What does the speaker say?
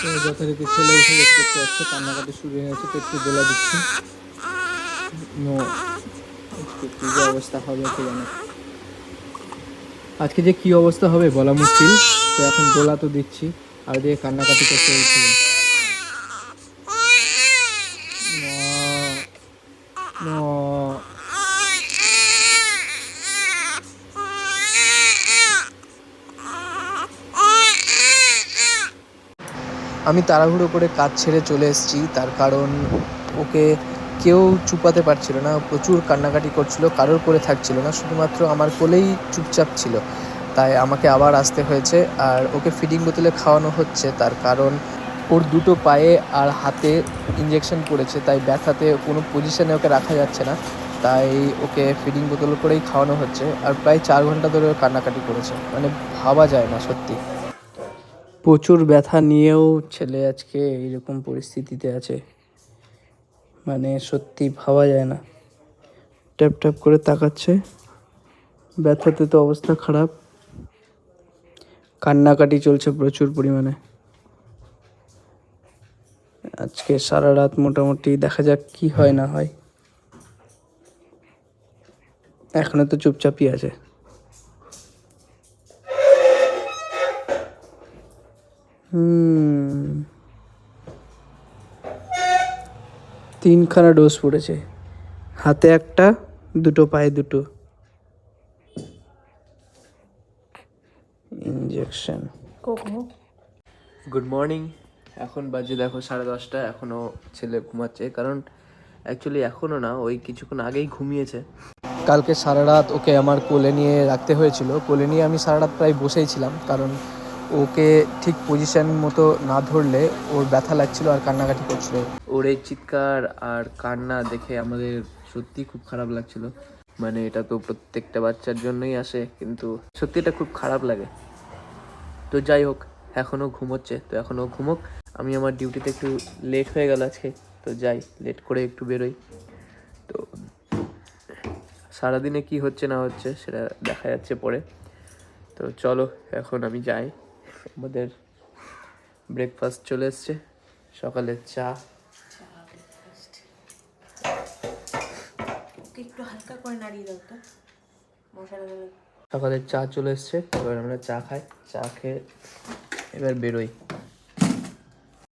তো যথারীতি ছেলে উঠে দেখতে যাচ্ছে কান্নাকাটি শুরু হয়ে গেছে, তো একটু যে অবস্থা হবে কে আজকে যে কি অবস্থা হবে বলা মুশকিল, তো এখন দোলা তো দিচ্ছি, আর দিয়ে কান্নাকাটি করতে হচ্ছে No. আমি তাড়াহুড়ো করে কাজ ছেড়ে চলে এসেছি, তার কারণ ওকে কেউ চুপাতে পারছিল না, প্রচুর কান্নাকাটি করছিল, কারোর কোলে থাকছিল না, শুধুমাত্র আমার কোলেই চুপচাপ ছিল। তাই আমাকে আবার আসতে হয়েছে, আর ওকে ফিডিং বোতলে খাওয়ানো হচ্ছে, তার কারণ ওর দুটো পায়ে আর হাতে ইঞ্জেকশন পড়েছে, তাই ব্যথাতে কোনো পজিশনে ওকে রাখা যাচ্ছে না। তাই ওকে ফিডিং বোতল করেই খাওয়ানো হচ্ছে, আর প্রায় চার ঘণ্টা ধরে কান্নাকাটি করেছে মানে ভাবা যায় না সত্যি। প্রচুর ব্যথা নিয়েও ছেলে আজকে এইরকম পরিস্থিতিতে আছে। মানে সত্যি ভাবা যায় না। ট্যাপ ট্যাপ করে তাকাচ্ছে। ব্যথাতে তো অবস্থা খারাপ। কান্নাকাটি চলছে প্রচুর পরিমাণে। আজকে সারা রাত মোটামুটি দেখা যাক কি হয় না হয়। এখনও তো চুপচাপই আছে। হুম। তিনখানা ডোজ পড়েছে। হাতে একটা দুটো পায়ে দুটো। ইঞ্জেকশন গুড মর্নিং এখন বাজে দেখো সাড়ে দশটা এখনও ছেলে ঘুমাচ্ছে। কারণ অ্যাকচুয়ালি এখনও না ওই কিছুক্ষণ আগেই ঘুমিয়েছে। কালকে সারা রাত ওকে আমার কোলে নিয়ে রাখতে হয়েছিল। কোলে নিয়ে আমি সারা রাত প্রায় বসেই ছিলাম কারণ ওকে ঠিক পজিশন মতো না ধরলে ওর ব্যথা লাগছিল আর কান্নাকাটি করছিল। ওর এই চিৎকার আর কান্না দেখে আমাদের সত্যি খুব খারাপ লাগছিল। মানে এটা তো প্রত্যেকটা বাচ্চার জন্যই আসে, কিন্তু সত্যি এটা খুব খারাপ লাগে। তো যাই হোক এখনও ঘুমোচ্ছে তো এখনও ঘুমোক। আমি আমার ডিউটিতে একটু লেট হয়ে গেল আজকে, তো যাই লেট করে একটু বেরোই। তো সারাদিনে কি হচ্ছে না হচ্ছে সেটা দেখা যাচ্ছে পরে। তো চলো, এখন আমি যাই। আমাদের ব্রেকফাস্ট চলে এসছে। সকালে চা। একটু হালকা করে নাড়িয়ে দাও তো। মশালা চা চলে এসছে এবার আমরা চা খাই। চা খেয়ে এবার বেরোই।